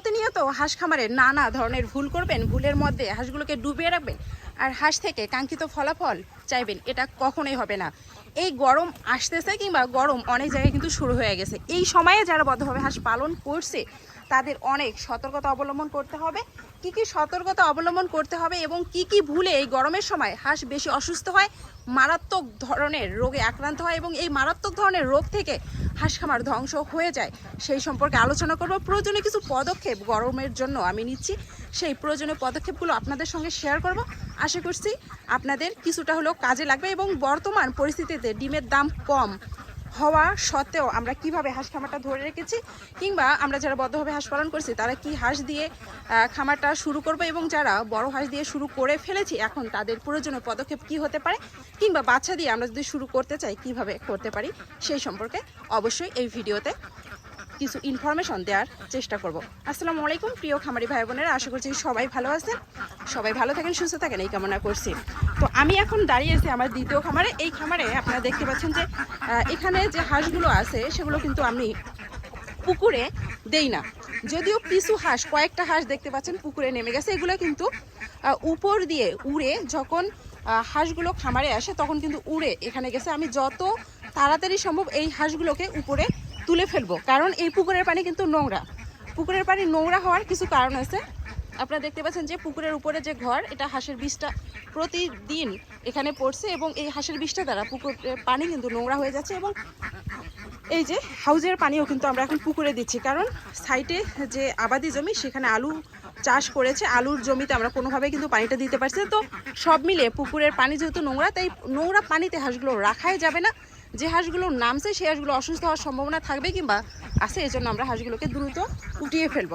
প্রতিনিয়ত হাঁস খামারে নানা ধরনের ভুল করবেন, ভুলের মধ্যে হাঁসগুলোকে ডুবিয়ে রাখবেন আর হাঁস থেকে কাঙ্ক্ষিত ফলাফল চাইবেন, এটা কখনোই হবে না। এই গরম আসতেছে কিংবা গরম অনেক জায়গায় কিন্তু শুরু হয়ে গেছে। এই সময়ে যারা বদ্ধভাবে হাঁস পালন করছে তাদের অনেক সতর্কতা অবলম্বন করতে হবে। কি কি সতর্কতা অবলম্বন করতে হবে এবং কি কি ভুলে এই গরমের সময় হাঁস বেশি অসুস্থ হয়, মারাত্মক ধরনের রোগে আক্রান্ত হয় এবং এই মারাত্মক ধরনের রোগ থেকে হাঁস খামার ধ্বংস হয়ে যায়। সেই সম্পর্কে আলোচনা করব। প্রয়োজনীয় কিছু পদক্ষেপ গরমের জন্য আমি নিচ্ছি। সেই প্রয়োজনীয় পদক্ষেপগুলো আপনাদের সঙ্গে শেয়ার করব। আশা করছি আপনাদের কিছুটা হলেও কাজে লাগবে এবং বর্তমান পরিস্থিতিতে ডিমের দাম কম। হওয়া সত্ত্বেও আমরা কীভাবে হাঁস খামারটা ধরে রেখেছি কিংবা আমরা যারা বদ্ধভাবে হাঁস পালন করছি, তারা কি হাঁস দিয়ে খামারটা শুরু করবে এবং যারা বড় হাঁস দিয়ে শুরু করে ফেলেছি, এখন তাদের প্রয়োজনীয় পদক্ষেপ কি হতে পারে কিংবা বাচ্চা দিয়ে আমরা যদি শুরু করতে চাই, কীভাবে করতে পারি সেই সম্পর্কে অবশ্যই এই ভিডিওতে কিছু ইনফরমেশন দেওয়ার চেষ্টা করব। আসসালামু আলাইকুম, প্রিয় খামারি ভাই বোনেরা, আশা করছি সবাই ভালো আছেন। সবাই ভালো থাকেন, সুস্থ থাকেন, এই কামনা করছি। তো আমি এখন দাঁড়িয়েছি আমার দ্বিতীয় খামারে। এই খামারে আপনারা দেখতে পাচ্ছেন যে এখানে যে হাঁসগুলো আছে, সেগুলো কিন্তু আমি পুকুরে দেই না। যদিও পিছু হাঁস, কয়েকটা হাঁস দেখতে পাচ্ছেন, পুকুরে নেমে গেছে। এগুলো কিন্তু উপর দিয়ে উড়ে যখন হাঁসগুলো খামারে আসে, তখন কিন্তু উড়ে এখানে গেছে। আমি যত তাড়াতাড়ি সম্ভব এই হাঁসগুলোকে উপরে তুলে ফেলব। কারণ এই পুকুরের পানি কিন্তু নোংরা। পুকুরের পানি নোংরা হওয়ার কিছু কারণ আছে। আপনারা দেখতে পাচ্ছেন যে পুকুরের উপরে যে ঘর, এটা হাঁসের বিষটা প্রতিদিন এখানে পড়ছে এবং এই হাঁসের বিষটা দ্বারা পুকুরের পানি কিন্তু নোংরা হয়ে যাচ্ছে এবং এই যে হাউজের পানিও কিন্তু আমরা এখন পুকুরে দিচ্ছি। কারণ সাইটে যে আবাদি জমি, সেখানে আলু চাষ করেছে, আলুর জমিতে আমরা কোনোভাবে কিন্তু পানিটা দিতে পারছি তো সব মিলে পুকুরের পানি যেহেতু নোংরা, তাই নোংরা পানিতে হাঁসগুলো রাখাই যাবে না। যে হাঁসগুলো নামছে সেই হাঁসগুলো অসুস্থ হওয়ার সম্ভাবনা থাকবে কিংবা আছে এই জন্য আমরা হাঁসগুলোকে দ্রুত উঠিয়ে ফেলব।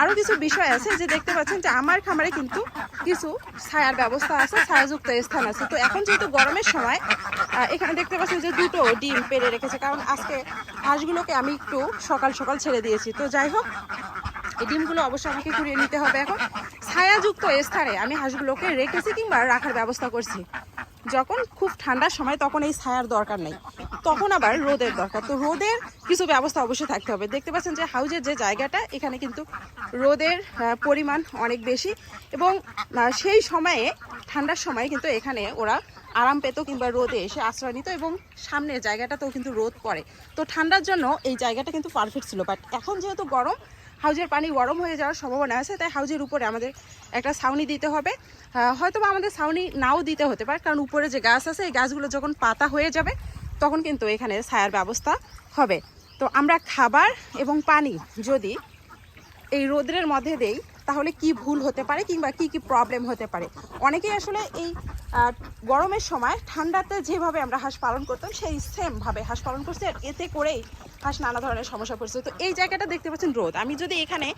আরও কিছু বিষয় আছে যে দেখতে পাচ্ছেন যে আমার খামারে কিন্তু কিছু ছায়ার ব্যবস্থা আছে, ছায়াযুক্ত স্থান আছে। তো এখন যেহেতু গরমের সময় এখানে দেখতে পাচ্ছেন যে দুটো ডিম পেরে রেখেছে। কারণ আজকে হাঁসগুলোকে আমি একটু সকাল সকাল ছেড়ে দিয়েছি। তো যাই হোক এই ডিমগুলো অবশ্যই আমাকে কুড়িয়ে নিতে হবে এখন। ছায়াযুক্ত স্থানে আমি হাঁসগুলোকে রেখেছি কিংবা রাখার ব্যবস্থা করছি। যখন খুব ঠান্ডার সময় তখন এই ছায়ার দরকার নেই। তখন আবার রোদের দরকার। তো রোদের কিছু ব্যবস্থা অবশ্যই থাকতে হবে। দেখতে পাচ্ছেন যে হাউজের যে জায়গাটা, এখানে কিন্তু রোদের পরিমাণ অনেক বেশি এবং সেই সময়ে, ঠান্ডার সময় কিন্তু এখানে ওরা আরাম পেত কিংবা রোদে এসে আশ্রয় নিত এবং সামনের জায়গাটাতেও কিন্তু রোদ পড়ে। তো ঠান্ডার জন্য এই জায়গাটা কিন্তু পারফেক্ট ছিল। বাট এখন যেহেতু গরম হাউজের পানি গরম হয়ে যাওয়ার সম্ভাবনা আছে, তাই হাউজের উপরে আমাদের একটা ছাউনি দিতে হবে। হয়তো বা আমাদের ছাউনি নাও দিতে হতে পারে, কারণ উপরে যে গাছ আছে, এই গাছগুলো যখন পাতা হয়ে যাবে, তখন কিন্তু এখানে ছায়ার ব্যবস্থা হবে। তো আমরা খাবার এবং পানি যদি এই রোদ্রের মধ্যে দেই তাহলে কি ভুল হতে পারে কিংবা কি কি প্রবলেম হতে পারে? অনেকেই আসলে এই গরমের সময় ঠান্ডাতে যেভাবে আমরা হাঁস পালন করতাম, সেই সেমভাবে হাঁস পালন করছি আর এতে করেই হাঁস নানা ধরনের সমস্যা পড়ছে। তো এই জায়গাটা দেখতে পাচ্ছেন রোদ। আমি যদি এখানে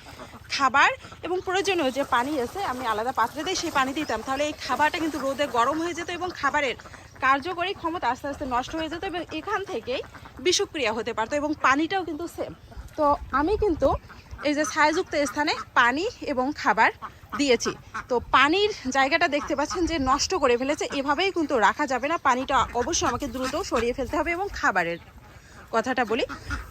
খাবার এবং প্রয়োজনীয় যে পানি আছে, আমি আলাদা পাত্রে দিয়ে সেই পানি দিতাম, তাহলে এই খাবারটা কিন্তু রোদে গরম হয়ে যেত এবং খাবারের কার্যকরী ক্ষমতা আস্তে আস্তে নষ্ট হয়ে যেত এবং এখান থেকেই বিষক্রিয়া হতে পারতো এবং পানিটাও কিন্তু সেম তো আমি কিন্তু এই যে ছায়াযুক্ত স্থানে পানি এবং খাবার দিয়েছি। তো পানির জায়গাটা দেখতে পাচ্ছেন যে নষ্ট করে ফেলেছে। এভাবেই কিন্তু রাখা যাবে না। পানিটা অবশ্যই আমাকে দ্রুত সরিয়ে ফেলতে হবে এবং খাবারের কথাটা বলি।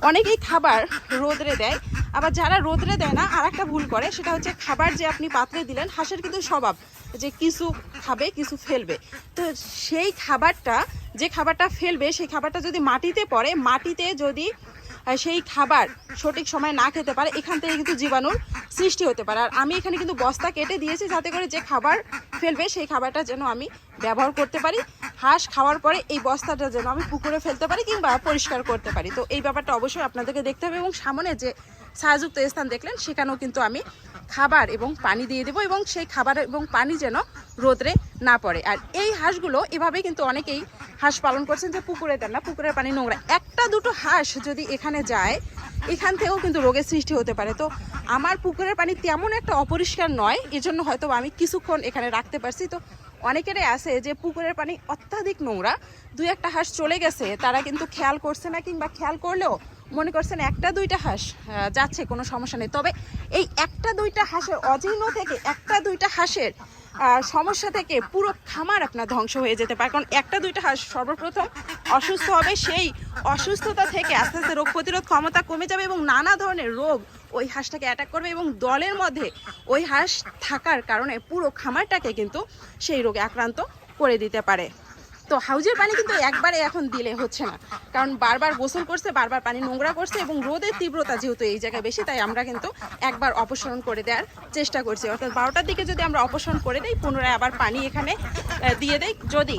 অনেকেই খাবার রোদরে দেয়, আবার যারা রোদরে দেয় না আর একটা ভুল করে, সেটা হচ্ছে খাবার যে আপনি পাত্রে দিলেন, হাঁসের কিন্তু স্বভাব যে কিছু খাবে, কিছু ফেলবে। তো সেই খাবারটা, যে খাবারটা ফেলবে, সেই খাবারটা যদি মাটিতে পড়ে, মাটিতে যদি সেই খাবার সঠিক সময় না খেতে পারে, এখান থেকে কিন্তু জীবাণুর সৃষ্টি হতে পারে। আর আমি এখানে কিন্তু বস্তা কেটে দিয়েছি যাতে করে যে খাবার ফেলবে, সেই খাবারটা যেন আমি ব্যবহার করতে পারি। হাঁস খাওয়ার পরে এই বস্তাটা যেন আমি পুকুরে ফেলতে পারি কিংবা পরিষ্কার করতে পারি। তো এই ব্যাপারটা অবশ্যই আপনাদেরকে দেখতে হবে এবং সামনে যে ছায়াযুক্ত স্থান দেখলেন, সেখানেও কিন্তু আমি খাবার এবং পানি দিয়ে দেবো এবং সেই খাবার এবং পানি যেন রোদরে না পড়ে। আর এই হাঁসগুলো এভাবে কিন্তু অনেকেই হাঁস পালন করছেন যে পুকুরে দেন না, পুকুরের পানি নোংরা। একটা দুটো হাঁস যদি এখানে যায়, এখান থেকেও কিন্তু রোগের সৃষ্টি হতে পারে। তো আমার পুকুরের পানি তেমন একটা অপরিষ্কার নয়, এজন্য হয়তো আমি কিছুক্ষণ এখানে রাখতে পারছি। তো অনেকেরই আছে যে পুকুরের পানি অত্যাধিক নোংরা। দুই একটা হাঁস চলে গেছে, তারা কিন্তু খেয়াল করছে না কিংবা খেয়াল করলেও মনে করছেন একটা দুইটা হাঁস যাচ্ছে, কোনো সমস্যা নেই। তবে এই একটা দুইটা হাঁসের অজীর্ণ থেকে একটা দুইটা হাঁসের সমস্যা থেকে পুরো খামার আপনার ধ্বংস হয়ে যেতে পারে। কারণ একটা দুইটা হাঁস সর্বপ্রথম অসুস্থ হবে, সেই অসুস্থতা থেকে আস্তে আস্তে রোগ প্রতিরোধ ক্ষমতা কমে যাবে এবং নানা ধরনের রোগ ওই হাঁসটাকে অ্যাটাক করবে এবং দলের মধ্যে ওই হাঁস থাকার কারণে পুরো খামারটাকে কিন্তু সেই রোগে আক্রান্ত করে দিতে পারে। তো হাউজের পানি কিন্তু একবারে এখন দিলে হচ্ছে না। কারণ বারবার গোসল করছে, বারবার পানি নোংরা করছে এবং রোদের তীব্রতা যেহেতু এই জায়গায় বেশি, তাই আমরা কিন্তু একবার অপসারণ করে দেওয়ার চেষ্টা করছি। অর্থাৎ বারোটার দিকে যদি আমরা অপসারণ করে দিই, পুনরায় আবার পানি এখানে দিয়ে দেই যদি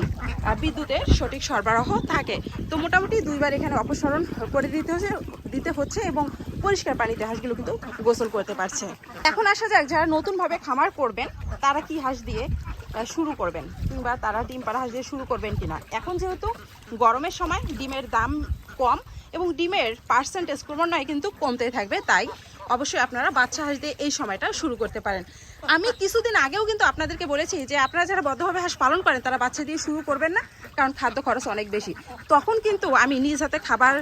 বিদ্যুতের সঠিক সরবরাহ থাকে। তো মোটামুটি দুইবার এখানে অপসারণ করে দিতে হচ্ছে দিতে হচ্ছে এবং পরিষ্কার পানিতে হাঁসগুলো কিন্তু গোসল করতে পারছে। এখন আসা যাক, যারা নতুনভাবে খামার করবেন, তারা কি হাঁস দিয়ে শুরু করবেন কিংবা তারা ডিম পাড়া হাঁস দিয়ে শুরু করবেন কিনা? এখন যেহেতু গরমের সময় ডিমের দাম কম এবং ডিমের পার্সেন্টেজ ক্রমান্বয়ে কিন্তু কমতে থাকবে, তাই অবশ্যই আপনারা বাচ্চা হাঁস দিয়ে এই সময়টা শুরু করতে পারেন। আমি কিছুদিন আগেও কিন্তু আপনাদেরকে বলেছি যে আপনারা যারা বদ্ধভাবে হাঁস পালন করেন, তারা বাচ্চা দিয়ে শুরু করবেন না। কারণ খাদ্য খরচ অনেক বেশি। তখন কিন্তু আমি নিজ হাতে খাবার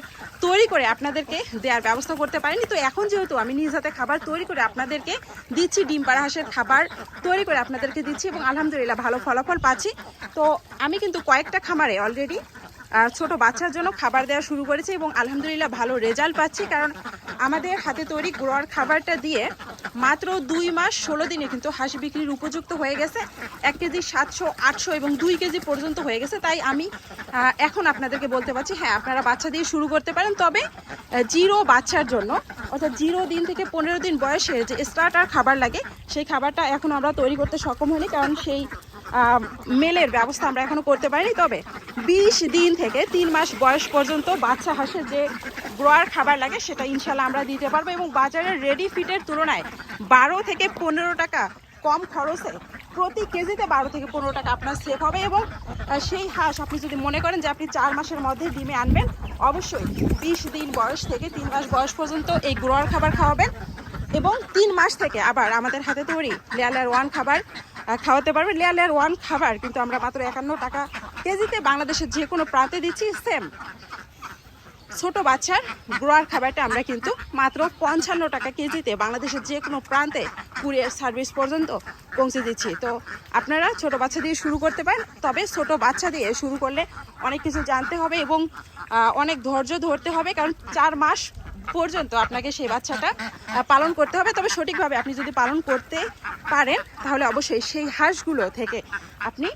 তৈরি করে আপনাদেরকে দেওয়ার ব্যবস্থা করতে পারিনি। তো এখন যেহেতু আমি নিজ হাতে খাবার তৈরি করে আপনাদেরকে দিচ্ছি, ডিম পাড়া হাঁসের খাবার তৈরি করে আপনাদেরকে দিচ্ছি এবং আলহামদুলিল্লাহ ভালো ফলাফল পাচ্ছি। তো আমি কিন্তু কয়েকটা খামারে অলরেডি ছোট বাচ্চার জন্য খাবার দেওয়া শুরু করেছি এবং আলহামদুলিল্লাহ ভালো রেজাল্ট পাচ্ছি, কারণ আমাদের হাতে তৈরি গ্রোয়ার খাবারটা দিয়ে মাত্র দুই মাস ষোলো দিনে কিন্তু হাঁস বিক্রির উপযুক্ত হয়ে গেছে। এক কেজি সাতশো, আটশো এবং দুই কেজি পর্যন্ত হয়ে গেছে। তাই আমি এখন আপনাদেরকে বলতে পারছি হ্যাঁ আপনারা বাচ্চা দিয়ে শুরু করতে পারেন। তবে জিরো বাচ্চার জন্য, অর্থাৎ জিরো দিন থেকে পনেরো দিন বয়সে যে স্টার্টার খাবার লাগে, সেই খাবারটা এখন আমরা তৈরি করতে সক্ষম হইনি, কারণ সেই মেলের ব্যবস্থা আমরা এখনও করতে পারিনি, তবে বিশ দিন থেকে তিন মাস বয়স পর্যন্ত বাচ্চা হাঁসের যে গ্রোয়ার খাবার লাগে সেটা ইনশাল্লাহ আমরা দিতে পারব এবং বাজারের রেডি ফিটের তুলনায় বারো থেকে পনেরো টাকা কম খরচে প্রতি কেজিতে বারো থেকে পনেরো টাকা আপনার সেভ হবে এবং সেই হাঁস আপনি যদি মনে করেন যে আপনি চার মাসের মধ্যে ডিমে আনবেন, অবশ্যই বিশ দিন বয়স থেকে তিন মাস বয়স পর্যন্ত এই গ্রোয়ার খাবার খাওয়াবেন এবং তিন মাস থেকে আবার আমাদের হাতে তৈরি লেয়ার ওয়ান খাবার খাওয়াতে পারবেন লেয়ার লেয়ার ওয়ান খাবার, কিন্তু আমরা মাত্র একান্ন টাকা কেজিতে বাংলাদেশের যে কোনো প্রান্তে দিচ্ছি, সেম। ছোট বাচ্চার গ্রোয়ার খাবারটা আমরা কিন্তু মাত্র পঞ্চান্ন টাকা কেজিতে বাংলাদেশের যে কোনো প্রান্তে কুরিয়ার সার্ভিস পর্যন্ত পৌঁছে দিচ্ছি। তো আপনারা ছোট বাচ্চা দিয়ে শুরু করতে পারেন, তবে ছোট বাচ্চা দিয়ে শুরু করলে অনেক কিছু জানতে হবে এবং অনেক ধৈর্য ধরতে হবে, কারণ চার মাস পর্যন্ত আপনাকে সেই বাচ্চাটা পালন করতে হবে। তবে সঠিকভাবে আপনি যদি পালন করতে পারেন, তাহলে অবশ্যই সেই হাঁসগুলো থেকে আপনি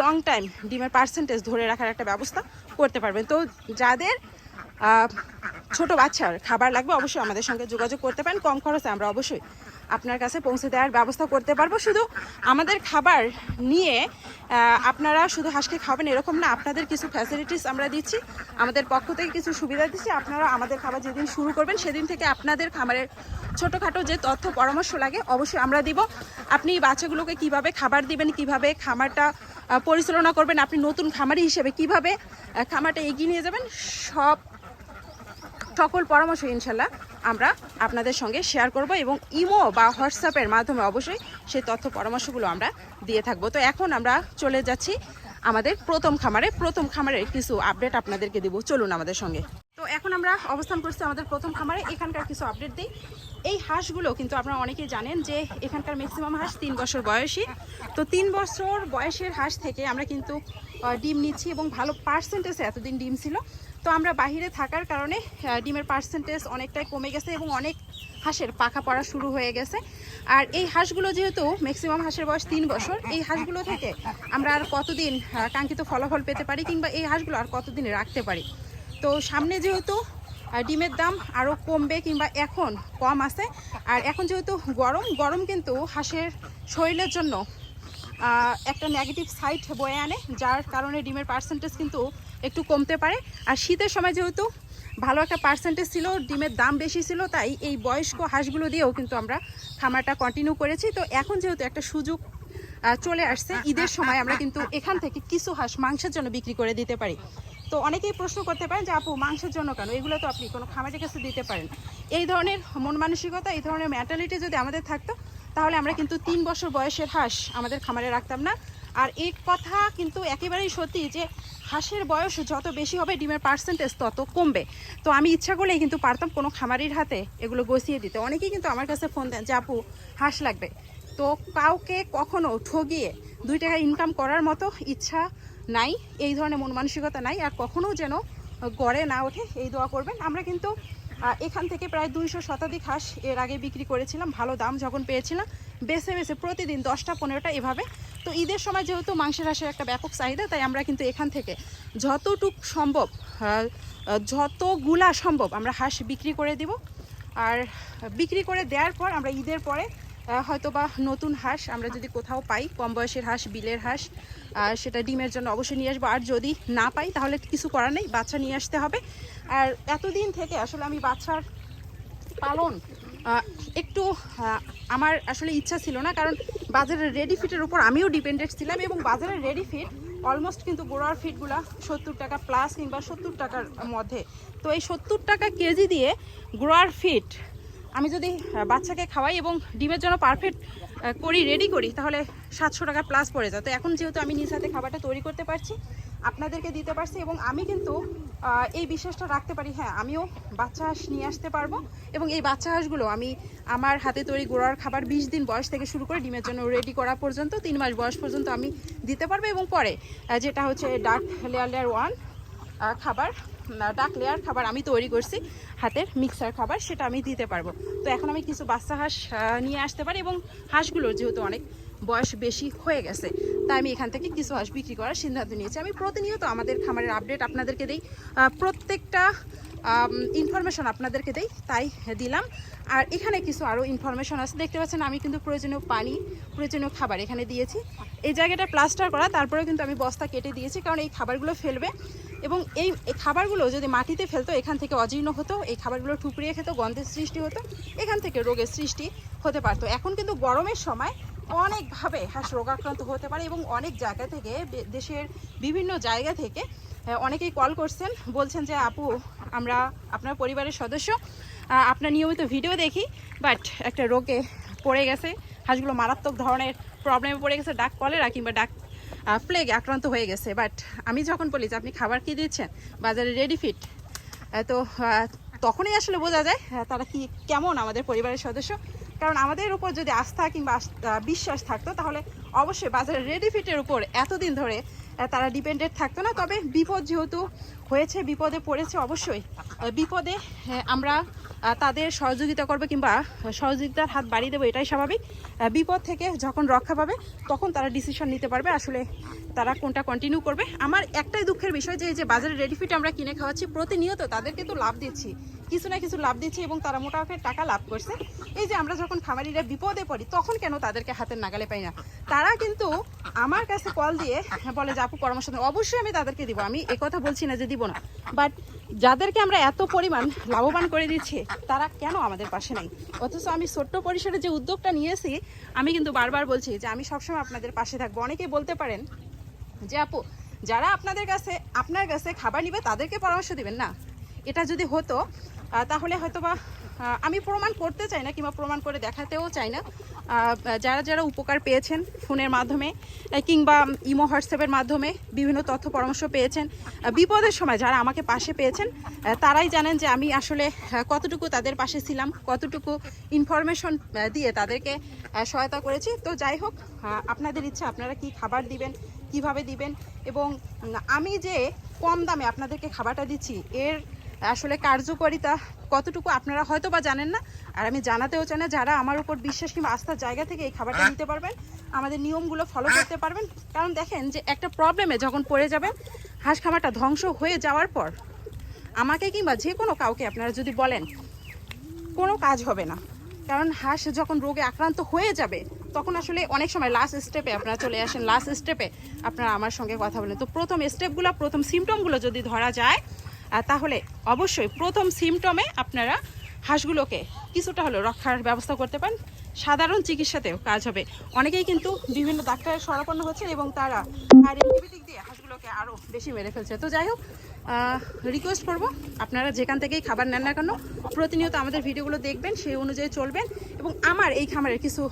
লং টাইম ডিমের পার্সেন্টেজ ধরে রাখার একটা ব্যবস্থা করতে পারবেন। তো যাদের ছোট বাচ্চার খাবার লাগবে, অবশ্যই আমাদের সঙ্গে যোগাযোগ করতে পারেন। কম খরচে আমরা অবশ্যই আপনার কাছে পৌঁছে দেওয়ার ব্যবস্থা করতে পারব। শুধু আমাদের খাবার নিয়ে আপনারা শুধু হাঁসকে খাবেন এরকম না, আপনাদের কিছু ফ্যাসিলিটিস আমরা দিচ্ছি। আমাদের পক্ষ থেকে কিছু সুবিধা দিচ্ছি। আপনারা আমাদের খাবার যেদিন শুরু করবেন, সেদিন থেকে আপনাদের খামারের ছোটোখাটো যে তথ্য, পরামর্শ লাগে, অবশ্যই আমরা দিব। আপনি বাচ্চাগুলোকে কীভাবে খাবার দিবেন, কীভাবে খামারটা পরিচালনা করবেন, আপনি নতুন খামারি হিসেবে কীভাবে খামারটা এগিয়ে নিয়ে যাবেন, সব সকল পরামর্শ ইনশাল্লাহ আমরা আপনাদের সঙ্গে শেয়ার করব এবং ইমো বা হোয়াটসঅ্যাপের মাধ্যমে অবশ্যই সেই তথ্য পরামর্শগুলো আমরা দিয়ে থাকব। তো এখন আমরা চলে যাচ্ছি আমাদের প্রথম খামারে। প্রথম খামারের কিছু আপডেট আপনাদেরকে দেবো। চলুন আমাদের সঙ্গে। তো এখন আমরা অবস্থান করছি আমাদের প্রথম খামারে। এখানকার কিছু আপডেট দিই। এই হাঁসগুলো কিন্তু আপনারা অনেকেই জানেন যে এখানকার ম্যাক্সিমাম হাঁস তিন বছর বয়সী। তো তিন বছর বয়সের হাঁস থেকে আমরা কিন্তু ডিম নিচ্ছি এবং ভালো পার্সেন্টেজে এতদিন ডিম ছিল। তো আমরা বাহিরে থাকার কারণে ডিমের পার্সেন্টেজ অনেকটাই কমে গেছে এবং অনেক হাঁসের পাখা পড়া শুরু হয়ে গেছে। আর এই হাঁসগুলো যেহেতু ম্যাক্সিমাম হাঁসের বয়স তিন বছর, এই হাঁসগুলো থেকে আমরা আর কতদিন কাঙ্ক্ষিত ফলাফল পেতে পারি কিংবা এই হাঁসগুলো আর কতদিন রাখতে পারি? তো সামনে যেহেতু ডিমের দাম আরও কমবে কিংবা এখন কম আছে, আর এখন যেহেতু গরম গরম কিন্তু হাঁসের শরীরের জন্য একটা নেগেটিভ সাইড বয়ে আনে, যার কারণে ডিমের পার্সেন্টেজ কিন্তু একটু কমতে পারে। আর শীতের সময় যেহেতু ভালো একটা পার্সেন্টেজ ছিল ডিমের দাম বেশি ছিল তাই এই বয়স্ক হাঁসগুলো দিয়েও কিন্তু আমরা খামারটা কন্টিনিউ করেছি। তো এখন যেহেতু একটা সুযোগ চলে আসছে ঈদের সময় আমরা কিন্তু এখান থেকে কিছু হাঁস মাংসের জন্য বিক্রি করে দিতে পারি। তো অনেকেই প্রশ্ন করতে পারেন যে আপু মাংসের জন্য কেন? এগুলো তো আপনি কোনো খামারের কাছে দিতে পারেন। এই ধরনের মন মানসিকতা এই ধরনের মেন্টালিটি যদি আমাদের থাকতো তাহলে আমরা কিন্তু তিন বছর বয়সের হাঁস আমাদের খামারে রাখতাম না। আর এই কথা কিন্তু একেবারেই সত্যি যে হাঁসের বয়স যত বেশি হবে, ডিমের পার্সেন্টেজ তত কমবে। তো আমি ইচ্ছা করলেই কিন্তু পারতাম কোনো খামারির হাতে এগুলো গছিয়ে দিতে। অনেকেই কিন্তু আমার কাছে ফোন দেন যে, আপু, হাঁস লাগবে। তো কাউকে কখনো ঠগিয়ে দুই টাকা ইনকাম করার মতো ইচ্ছা নাই, এই ধরনের মন মানসিকতা নাই। আর কখনো যেন গড়ে না ওঠে, এই দোয়া করবেন। আমরা কিন্তু এখান থেকে প্রায় দুইশো শতাধিক হাঁস এর আগে বিক্রি করেছিলাম, ভালো দাম যখন পেয়েছিলাম, বেছে বেছে প্রতিদিন দশটা পনেরোটা এভাবে তো ঈদের সময় যেহেতু মাংসের হাঁসের একটা ব্যাপক চাহিদা তাই আমরা কিন্তু এখান থেকে যতটুক সম্ভব আহ, যতগুলা সম্ভব আমরা হাঁস বিক্রি করে দিব। আর বিক্রি করে দেওয়ার পর আমরা ঈদের পরে হয়তো বা নতুন হাঁস আমরা যদি কোথাও পাই কম বয়সের হাঁস বিলের হাঁস আর সেটা ডিমের জন্য অবশ্যই নিয়ে আসব। আর যদি না পাই তাহলে কিছু করার নেই বাচ্চা নিয়ে আসতে হবে। আর এতদিন থেকে আসলে আমি বাচ্চার পালন একটু আমার আসলে ইচ্ছা ছিল না, কারণ বাজারের রেডি ফিটের উপর আমিও ডিপেন্ডেন্ট ছিলাম এবং বাজারের রেডি ফিট অলমোস্ট কিন্তু গোড়ার ফিটগুলা সত্তর টাকা প্লাস কিংবা সত্তর টাকার মধ্যে। তো এই সত্তর টাকা কেজি দিয়ে গোড়ার ফিট আমি যদি বাচ্চাকে খাওয়াই এবং ডিমের জন্য পারফেক্ট করি রেডি করি, তাহলে সাতশো টাকা প্লাস পড়ে যায়। তো এখন যেহেতু আমি নিজ হাতে খাবারটা তৈরি করতে পারছি আপনাদেরকে দিতে পারছি এবং আমি কিন্তু এই বিশ্বাসটা রাখতে পারি। হ্যাঁ আমিও বাচ্চা হাঁস নিয়ে আসতে পারব এবং এই বাচ্চা হাঁসগুলো আমি আমার হাতে তৈরি গোড়ার খাবার বিশ দিন বয়স থেকে শুরু করে ডিমের জন্য রেডি করা পর্যন্ত, তিন মাস বয়স পর্যন্ত আমি দিতে পারব এবং পরে যেটা হচ্ছে ডার্ক লেয়ার লেয়ার ওয়ান খাবার ডাক লেয়ার খাবার আমি তৈরি করছি, হাতের মিক্সার খাবার, সেটা আমি দিতে পারব। তো এখন আমি কিছু বাচ্চা হাঁস নিয়ে আসতে পারি এবং হাঁসগুলোর যেহেতু অনেক বয়স বেশি হয়ে গেছে, তাই আমি এখান থেকে কিছু হাঁস বিক্রি করার সিদ্ধান্ত নিয়েছি। আমি প্রতিনিয়ত আমাদের খামারের আপডেট আপনাদেরকে দিই প্রত্যেকটা ইনফরমেশন আপনাদেরকে দেই, তাই দিলাম। আর এখানে কিছু আরও ইনফরমেশন আছে, দেখতে পাচ্ছেন আমি কিন্তু প্রয়োজনীয় পানি, প্রয়োজনীয় খাবার এখানে দিয়েছি। এই জায়গাটা প্লাস্টার করা, তারপরেও কিন্তু আমি বস্তা কেটে দিয়েছি, কারণ এই খাবারগুলো ফেলবে। এবং এই খাবারগুলো যদি মাটিতে ফেলতো, এখান থেকে অজীর্ণ হতো, এই খাবারগুলো টুকরিয়ে খেতো, গন্ধের সৃষ্টি হতো, এখান থেকে রোগের সৃষ্টি হতে পারতো। এখন কিন্তু গরমের সময় অনেকভাবে হাঁস রোগাক্রান্ত হতে পারে এবং অনেক জায়গা থেকে দেশের বিভিন্ন জায়গা থেকে অনেকেই কল করছেন, বলছেন যে, আপু, আমরা আপনার পরিবারের সদস্য আপনার নিয়মিত ভিডিও দেখি। বাট একটা রোগে পড়ে গেছে, হাঁসগুলো মারাত্মক ধরনের প্রবলেমে পড়ে গেছে, ডাক কলেরা কিংবা ডাক প্লেগ আক্রান্ত হয়ে গেছে। বাট আমি যখন বলি যে আপনি খাবার কি দিচ্ছেন? বাজারে রেডি ফিট তো তখনই আসলে বোঝা যায় তারা কি কেমন আমাদের পরিবারের সদস্য। কারণ আমাদের উপর যদি আস্থা কিংবা বিশ্বাস থাকতো, তাহলে অবশ্যই বাজারের রেডি ফিটের উপর এতদিন ধরে তারা ডিপেন্ডেড থাকতো না। তবে বিপদ যেহেতু হয়েছে বিপদে পড়েছে অবশ্যই। বিপদে আহ, আমরা তাদের সহযোগিতা করবে কিংবা সহযোগিতার হাত বাড়িয়ে দেবো এটাই স্বাভাবিক। বিপদ থেকে যখন রক্ষা পাবে তখন তারা ডিসিশন নিতে পারবে আসলে তারা কোনটা কন্টিনিউ করবে। আমার একটাই দুঃখের বিষয় যে এই যে বাজারে রেডি ফিট আমরা কিনে খাওয়াচ্ছি প্রতিনিয়ত তাদেরকে তো লাভ দিচ্ছি। কিছু না কিছু লাভ দিচ্ছি এবং তারা মোটা টাকা লাভ করছে। এই যে আমরা যখন খামারিরা বিপদে পড়ি তখন কেন তাদেরকে হাতের নাগালে পাই না? তারা কিন্তু আমার কাছে কল দিয়ে বলে যে আপু পরামর্শ অবশ্যই আমি তাদেরকে দিব। আমি কথা বলছি না যে দিব না। বাট যাদেরকে আমরা এত পরিমাণ লাভবান করে দিচ্ছি, তারা কেন আমাদের পাশে নাই? অথচ আমি ছোট্ট পরিসরে যে উদ্যোগটা নিয়েছি, আমি কিন্তু বারবার বলছি যে আমি সবসময় আপনাদের পাশে থাকব। অনেকেই বলতে পারেন যে, আপু, যারা আপনাদের কাছে, আপনার কাছে খাবার নিবে, তাদেরকে পরামর্শ দিবেন না? এটা যদি হতো তাহলে হয়তো বা আমি প্রমাণ করতে চাই না কিংবা প্রমাণ করে দেখাতেও চাই না। যারা যারা উপকার পেয়েছেন ফোনের মাধ্যমে কিংবা ইমো হোয়াটসঅ্যাপের মাধ্যমে বিভিন্ন তথ্য পরামর্শ পেয়েছেন বিপদের সময় যারা আমাকে পাশে পেয়েছেন তারাই জানেন যে আমি আসলে কতটুকু তাদের পাশে ছিলাম, কতটুকু ইনফরমেশন দিয়ে তাদেরকে সহায়তা করেছি। তো যাই হোক আপনাদের ইচ্ছা, আপনারা কি খাবার দিবেন, কীভাবে দিবেন, এবং আমি যে কম দামে আপনাদেরকে খাবারটা দিচ্ছি, এর আসলে কার্যকারিতা কতটুকু আপনারা হয়তো বা জানেন না আর আমি জানাতেও চাই না যারা আমার উপর বিশ্বাস কিংবা আস্থার জায়গা থেকে এই খাবারটা নিতে পারবেন আমাদের নিয়মগুলো ফলো করতে পারবেন। কারণ দেখেন যে একটা প্রবলেমে যখন পড়ে যাবেন হাঁস খামারটা ধ্বংস হয়ে যাওয়ার পর আমাকে কিংবা যে কোনো কাউকে আপনারা যদি বলেন কোনো কাজ হবে না। কারণ হাঁস যখন রোগে আক্রান্ত হয়ে যাবে তখন আসলে অনেক সময় লাস্ট স্টেপে আপনারা চলে আসেন। লাস্ট স্টেপে আপনারা আমার সঙ্গে কথা বলেন। তো প্রথম স্টেপগুলো প্রথম সিমটমগুলো যদি ধরা যায় তাহলে অবশ্যই প্রথম সিমটমে আপনারা হাঁসগুলোকে কিছুটা হলেও রক্ষার ব্যবস্থা করতে পারেন। সাধারণ চিকিৎসাতেও কাজ হবে। অনেকেই কিন্তু বিভিন্ন ডাক্তারের শরণাপন্ন হচ্ছেন এবং তারা অ্যান্টিবায়োটিক দিয়ে হাঁসগুলোকে আরও বেশি মেরে ফেলছে। তো যাই হোক রিকোয়েস্ট করব, আপনারা যেখান থেকেই খাবার নেন না কেন, প্রতিনিয়ত আমাদের ভিডিওগুলো দেখবেন, সেই অনুযায়ী চলবেন এবং আমার এই খামারের কিছু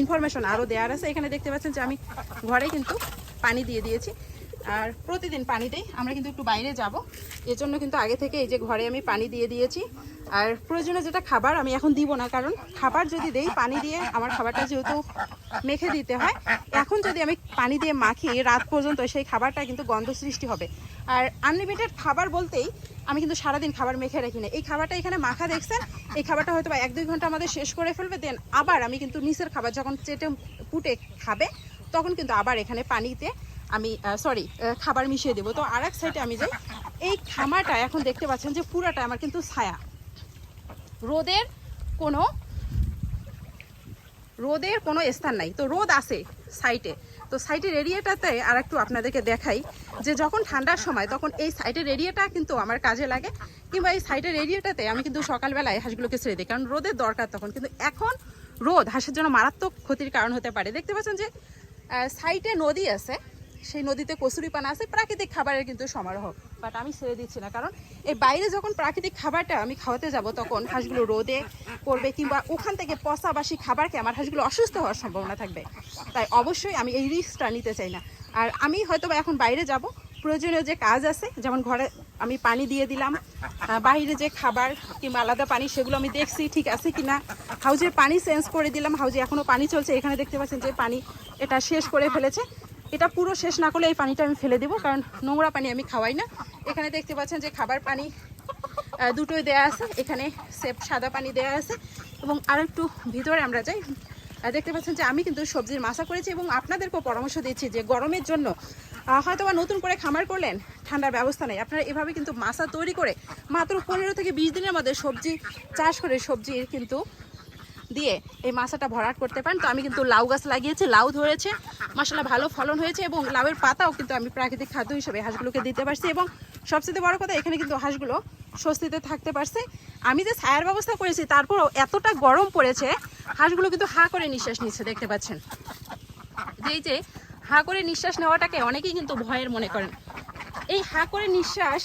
ইনফরমেশন আরও দেওয়ার আছে। এখানে দেখতে পাচ্ছেন যে আমি ঘরে কিন্তু পানি দিয়ে দিয়েছি। আর প্রতিদিন পানি দেই আমরা কিন্তু একটু বাইরে যাব। এর জন্য কিন্তু আগে থেকে এই যে ঘরে আমি পানি দিয়ে দিয়েছি। আর প্রয়োজনে যেটা খাবার আমি এখন দিব না, কারণ খাবার যদি দেই পানি দিয়ে আমার খাবারটা যেহেতু মেখে দিতে হয়, এখন যদি আমি পানি দিয়ে মাখি রাত পর্যন্ত সেই খাবারটা কিন্তু গন্ধ সৃষ্টি হবে। আর আনলিমিটেড খাবার বলতেই আমি কিন্তু সারাদিন খাবার মেখে রাখি না। এই খাবারটা এখানে মাখা দেখছেন, এই খাবারটা হয়তো বা এক দুই ঘণ্টা আমাদের শেষ করে ফেলবে দেন আবার আমি কিন্তু নিচের খাবার যখন চেটে পুটে খাবে, তখন কিন্তু আবার এখানে পানিতে আমি সরি খাবার মিশিয়ে দেবো। তো আর এক সাইডে আমি যাই। এই খামারটা এখন দেখতে পাচ্ছেন যে পুরাটা আমার কিন্তু ছায়া। রোদের কোনো রোদের কোনো স্থান নাই। তো রোদ আছে সাইটে তো সাইটের এরিয়াটাতে আর একটু আপনাদেরকে দেখাই যে যখন ঠান্ডার সময়, তখন এই সাইটের এরিয়াটা কিন্তু আমার কাজে লাগে। কিংবা এই সাইটের এরিয়াটাতে আমি কিন্তু সকালবেলায় হাঁসগুলোকে ছেড়ে দিই। কারণ রোদের দরকার তখন। কিন্তু এখন রোদ হাঁসের জন্য মারাত্মক ক্ষতির কারণ হতে পারে। দেখতে পাচ্ছেন যে সাইটে নদী আছে। সেই নদীতে কচুরি পানা আছে, প্রাকৃতিক খাবারের কিন্তু সমারোহ। বাট আমি ছেড়ে দিচ্ছি না, কারণ এই বাইরে যখন প্রাকৃতিক খাবারটা আমি খাওয়াতে যাব, তখন হাঁসগুলো রোদে পড়বে কিংবা ওখান থেকে পচাবাসি খাবারকে আমার হাঁসগুলো অসুস্থ হওয়ার সম্ভাবনা থাকবে। তাই অবশ্যই আমি এই রিস্কটা নিতে চাই না। আর আমি হয়তো এখন বাইরে যাব, প্রয়োজনীয় যে কাজ আছে, যেমন ঘরে আমি পানি দিয়ে দিলাম বাইরে যে খাবার কিংবা আলাদা পানি, সেগুলো আমি দেখছি ঠিক আছে কি না হাউজের পানি চেঞ্জ করে দিলাম, হাউজে এখনও পানি চলছে, এখানে দেখতে পাচ্ছেন যে পানি এটা শেষ করে ফেলেছে। এটা পুরো শেষ না করলে এই পানিটা আমি ফেলে দেবো, কারণ নোংরা পানি আমি খাওয়াই না। এখানে দেখতে পাচ্ছেন যে খাবার পানি দুটোই দেয়া আছে। এখানে সেপ সাদা পানি দেয়া আছে। এবং আর একটু ভিতরে আমরা যাই। দেখতে পাচ্ছেন যে আমি কিন্তু সবজির মাছা করেছি এবং আপনাদেরকেও পরামর্শ দিচ্ছি যে গরমের জন্য হয়তো বা নতুন করে খামার করলেন, ঠান্ডার ব্যবস্থা নেই। আপনারা এভাবে কিন্তু মাছা তৈরি করে মাত্র পনেরো থেকে বিশ দিনের মধ্যে সবজি চাষ করে সবজির কিন্তু দিয়ে এই মাছটা ভরাট করতে পারেন। তো আমি কিন্তু লাউ গাছ লাগিয়েছি, লাউ ধরেছে। মশলা ভালো ফলন হয়েছে এবং লাউয়ের পাতাও কিন্তু আমি প্রাকৃতিক খাদ্য হিসেবে হাঁসগুলোকে দিতে পারছি এবং সবচেয়ে বড় কথা, এখানে কিন্তু হাঁসগুলো স্বস্তিতে থাকতে পারছে। আমি যে ছায়ার ব্যবস্থা করেছি, তারপরও এতটা গরম পড়েছে, হাঁসগুলো কিন্তু হা করে নিঃশ্বাস নিচ্ছে, দেখতে পাচ্ছেন। এই যে হা করে নিঃশ্বাস নেওয়াটাকে অনেকেই কিন্তু ভয়ের মনে করেন। এই হা করে নিঃশ্বাস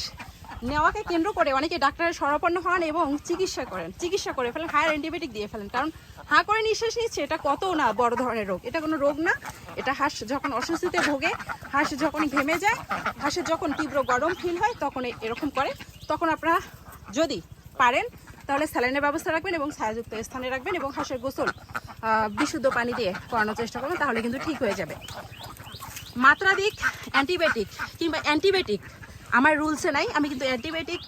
নেওয়াকে কেন্দ্র করে অনেকে ডাক্তারের শরণাপন্ন হন এবং চিকিৎসা করেন। চিকিৎসা করে ফেলেন হায়ার অ্যান্টিবায়োটিক দিয়ে ফেলেন। কারণ হা করে নিঃশ্বাস নিচ্ছে, এটা কত না বড় ধরনের রোগ? এটা কোনো রোগ না। এটা হাঁস যখন অস্বস্তিতে ভোগে, হাঁস যখন ঘেমে যায় হাঁসের যখন তীব্র গরম ফিল হয়, তখন এরকম করে। তখন আপনারা যদি পারেন, তাহলে স্যালাইনের ব্যবস্থা রাখবেন এবং ছায়াযুক্ত স্থানে রাখবেন এবং হাঁসের গোসল বিশুদ্ধ পানি দিয়ে করানোর চেষ্টা করবেন, তাহলে কিন্তু ঠিক হয়ে যাবে। মাত্রাধিক অ্যান্টিবায়োটিক কিংবা অ্যান্টিবায়োটিক আমার রুলসে নাই, আমি কিন্তু অ্যান্টিবায়োটিক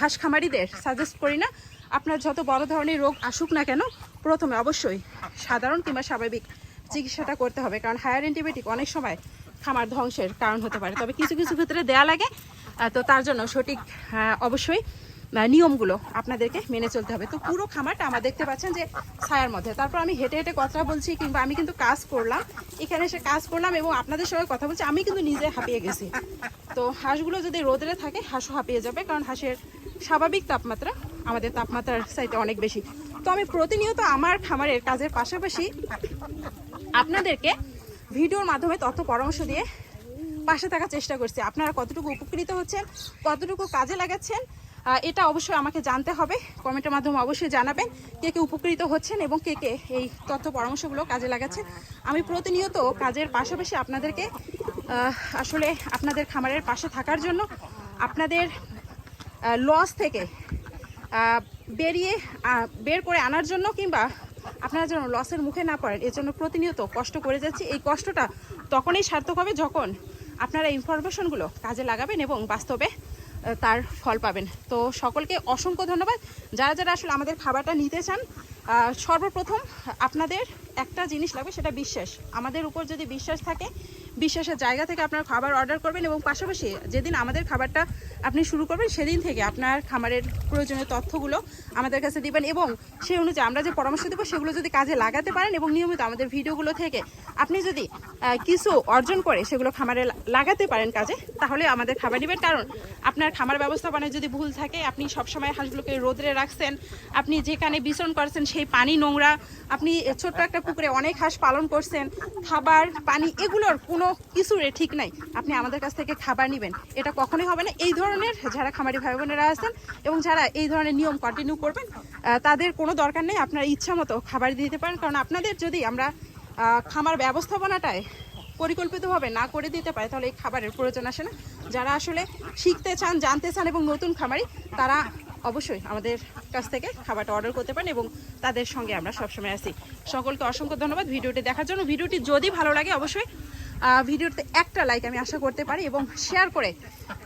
হাঁস খামারিদের সাজেস্ট করি না। আপনার যত বড় ধরনের রোগ আসুক না কেন, প্রথমে অবশ্যই সাধারণ কিংবা স্বাভাবিক চিকিৎসাটা করতে হবে, কারণ হায়ার অ্যান্টিবায়োটিক অনেক সময় খামার ধ্বংসের কারণ হতে পারে। তবে কিছু কিছু ক্ষেত্রে দেয়া লাগে তো তার জন্য সঠিক অবশ্যই নিয়মগুলো আপনাদেরকে মেনে চলতে হবে। তো পুরো খামারটা আমার দেখতে পাচ্ছেন যে ছায়ার মধ্যে। তারপর আমি হেঁটে হেঁটে কথা বলছি কিংবা আমি কিন্তু কাজ করলাম। এখানে এসে কাজ করলাম এবং আপনাদের সঙ্গে কথা বলছি। আমি কিন্তু নিজে হাঁপিয়ে গেছি। তো হাঁসগুলো যদি রোদে থাকে, হাঁসও হাঁপিয়ে যাবে কারণ হাঁসের স্বাভাবিক তাপমাত্রা আমাদের তাপমাত্রার সাইডে অনেক বেশি। তো আমি প্রতিনিয়ত আমার খামারের কাজের পাশাপাশি আপনাদেরকে ভিডিওর মাধ্যমে তথ্য পরামর্শ দিয়ে পাশে থাকার চেষ্টা করছি। আপনারা কতটুকু উপকৃত হচ্ছেন, কতটুকু কাজে লাগাচ্ছেন এটা অবশ্যই আমাকে জানতে হবে। কমেন্টের মাধ্যমে অবশ্যই জানাবেন কে কে উপকৃত হচ্ছেন এবং কে কে এই তথ্য পরামর্শগুলো কাজে লাগাচ্ছেন। আমি প্রতিনিয়ত কাজের পাশাপাশি আপনাদেরকে আসলে আপনাদের খামারের পাশে থাকার জন্য আপনাদের লস থেকে বেরিয়ে বের করে আনার জন্য কিংবা আপনারা যেন লসের মুখে না পড়েন, এর জন্য প্রতিনিয়ত কষ্ট করে যাচ্ছি। এই কষ্টটা তখনই সার্থক হবে যখন আপনারা ইনফরমেশনগুলো কাজে লাগাবেন এবং বাস্তবে তার ফল পাবেন। তো সকলকে অসংখ্য ধন্যবাদ। যারা যারা আসলে আমাদের খাবারটা নিতে চান সর্বপ্রথম আপনাদের একটা জিনিস লাগবে, সেটা বিশ্বাস। আমাদের উপর যদি বিশ্বাস থাকে, বিশ্বাসের জায়গা থেকে আপনার খাবার অর্ডার করবেন এবং পাশাপাশি যেদিন আমাদের খাবারটা আপনি শুরু করবেন, সেদিন থেকে আপনার খামারের প্রয়োজনীয় তথ্যগুলো আমাদের কাছে দিবেন এবং সেই অনুযায়ী আমরা যে পরামর্শ দেবো, সেগুলো যদি কাজে লাগাতে পারেন এবং নিয়মিত আমাদের ভিডিওগুলো থেকে আপনি যদি কিছু অর্জন করে সেগুলো খামারে লাগাতে পারেন কাজে, তাহলে আমাদের খাবার নেবেন। কারণ আপনার খামার ব্যবস্থাপনায় যদি ভুল থাকে, আপনি সবসময় হাঁসগুলোকে রোদরে রাখছেন, আপনি যেখানে বিচরণ করছেন সেই পানি নোংরা, আপনি ছোট্ট একটা পুকুরে অনেক হাঁস পালন করছেন, খাবার, পানি এগুলোর কোনো কিছুরে ঠিক নাই। আপনি আমাদের কাছ থেকে খাবার নেবেন। এটা কখনোই হবে না। এই ধরনের যারা খামারি ভাই বোনেরা আছেন এবং যারা এই ধরনের নিয়ম কন্টিনিউ করবেন তাদের কোনো দরকার নেই। আপনার ইচ্ছা মতো খাবার দিতে পারেন। কারণ আপনাদের যদি আমরা খামার ব্যবস্থাপনাটায় পরিকল্পিতভাবে না করে দিতে পারে, তাহলে এই খাবারের প্রয়োজন আসে না। যারা আসলে শিখতে চান, জানতে চান এবং নতুন খামারি, তারা অবশ্যই আমাদের কাছ থেকে খাবারটা অর্ডার করতে পারেন এবং তাদের সঙ্গে আমরা সবসময় আছি। সকলকে অসংখ্য ধন্যবাদ ভিডিওটি দেখার জন্য। ভিডিওটি যদি ভালো লাগে অবশ্যই ভিডিওতে একটা লাইক আমি আশা করতে পারি এবং শেয়ার করে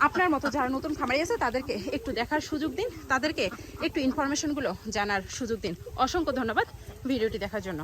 আপনার মতো যারা নতুন খামারি আছে, তাদেরকে একটু দেখার সুযোগ দিন। তাদেরকে একটু ইনফরমেশনগুলো জানার সুযোগ দিন। অসংখ্য ধন্যবাদ ভিডিওটি দেখার জন্য।